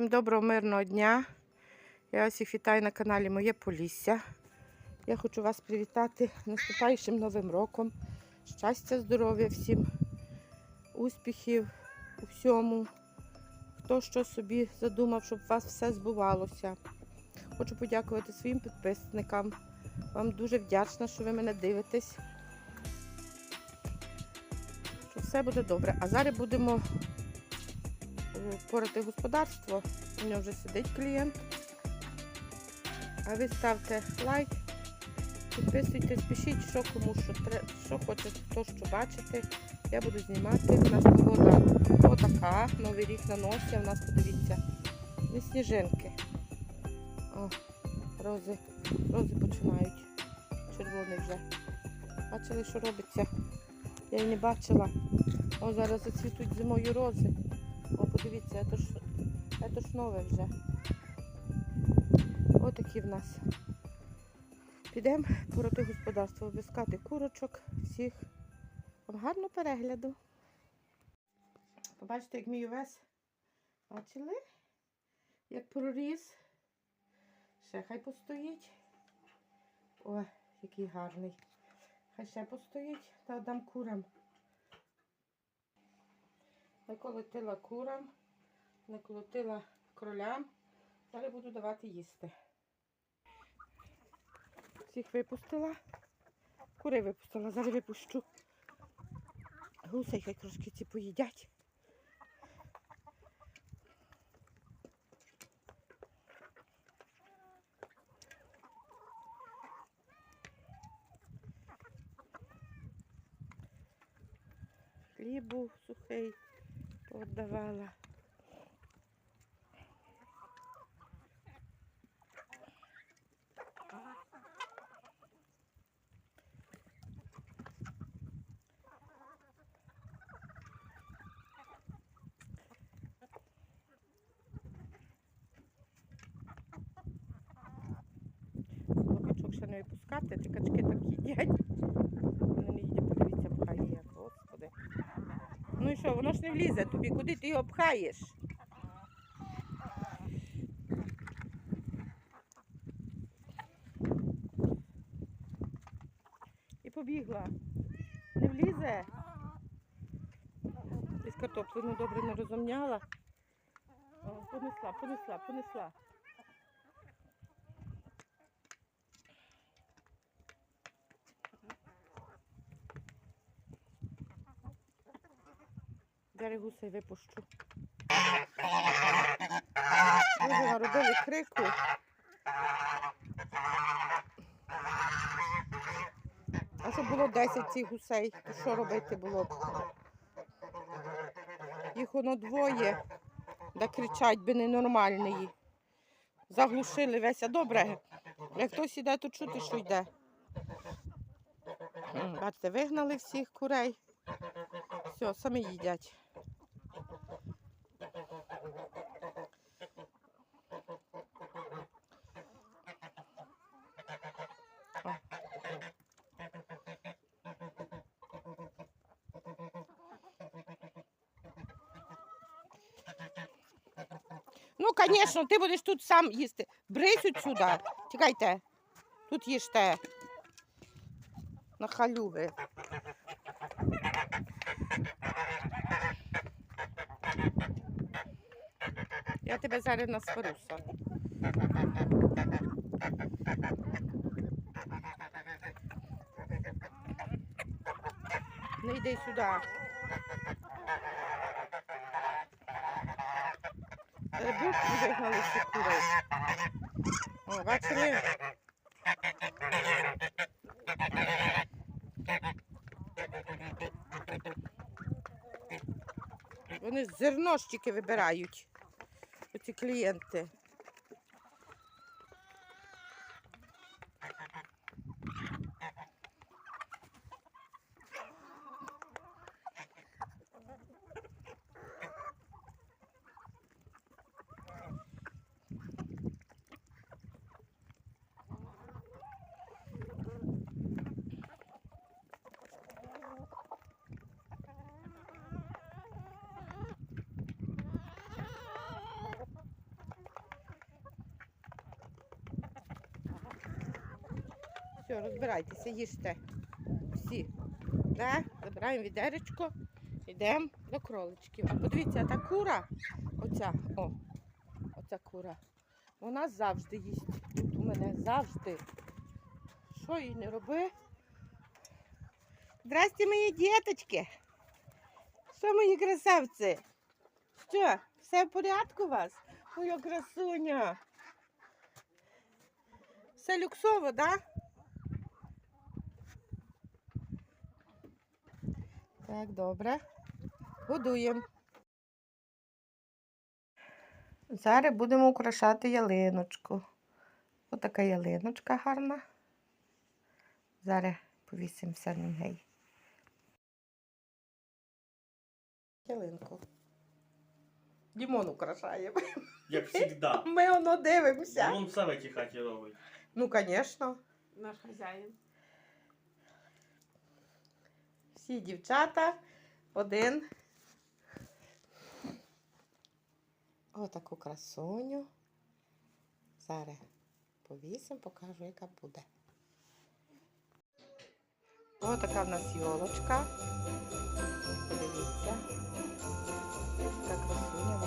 Всім доброго мирного дня. Я вас всіх вітаю на каналі Моє Полісся. Я хочу вас привітати наступаючим новим роком. Щастя, здоров'я всім, успіхів у всьому. Хто що собі задумав, щоб у вас все збувалося. Хочу подякувати своїм підписникам. Вам дуже вдячна, що ви мене дивитесь. Що все буде добре. А зараз будемо порати господарство. У нього вже сидить клієнт. А ви ставте лайк, підписуйтесь, пишіть, що кому що треба, що хоче, хто що бачити. Я буду знімати. У нас погода отака, новий рік на носі. У нас, подивіться, не сніжинки. О, рози, рози починають. Червоний вже. Бачили, що робиться? Я й не бачила. О, зараз зацвітуть зимою рози. О, подивіться, це ж, це ж нове вже. Отакі в нас. Підемо пороти господарство, обіскати курочок, всіх. Вам гарного перегляду. Побачите, як мій овес. Бачили? Як проріс. Ще хай постоїть. О, який гарний. Хай ще постоїть та дам курам. Наколотила курам, наколотила кролям. Зараз буду давати їсти. Всіх випустила. Кури випустила, зараз випущу. Гусей хай трошки ці поїдять. Хліб сухий подавала. Ще не випускати, ті качки так їдять. Вони не їдять, подивіться, пхає як, господи. Ну і що, воно ж не влізе тобі, куди ти його пхаєш? І побігла. Не влізе. Десь картоплину добре не розумняла. О, понесла, понесла, понесла. Зараз гусей випущу. Дуже наробили крику. А щоб було 10 цих гусей, то що робити було б? Їх воно двоє, да кричать би ненормальні. Заглушили весь. А добре, як хтось іде, то чути, що йде. Бачите, вигнали всіх курей. Все, самі їдять. Ну, звісно, ти будеш тут сам їсти. Брись сюди. Чекайте. Тут їжте. На халюви. Я тебе зараз насваруся. Не йди сюди. Рибки вигнали всі курей. О, бачили? Вони зерно ж тільки вибирають. Оці клієнти. Все, розбирайтеся, їжте. Всі. Да? Забираємо відеречко, йдемо до кроличків. А подивіться, та кура, оця, о, оця кура, вона завжди їсть. Тут у мене завжди. Що їй не роби? Здрасте, мої діточки. Що, мої красавці? Що, все в порядку у вас? Моя красуня. Все люксово, так? Да? Так, добре. Годуємо. Зараз будемо украшати ялиночку. Отака ялиночка гарна. Зараз повісимося на неї. Ялинку. Дімон украшає. Як завжди. Ми воно дивимося. Він все в цій хаті робить. Ну, звісно. Наш хазяїн всі дівчата один. Отаку красуню. Зараз повісим, покажу, яка буде. Ось така в нас йолочка. Подивіться. Така красуня.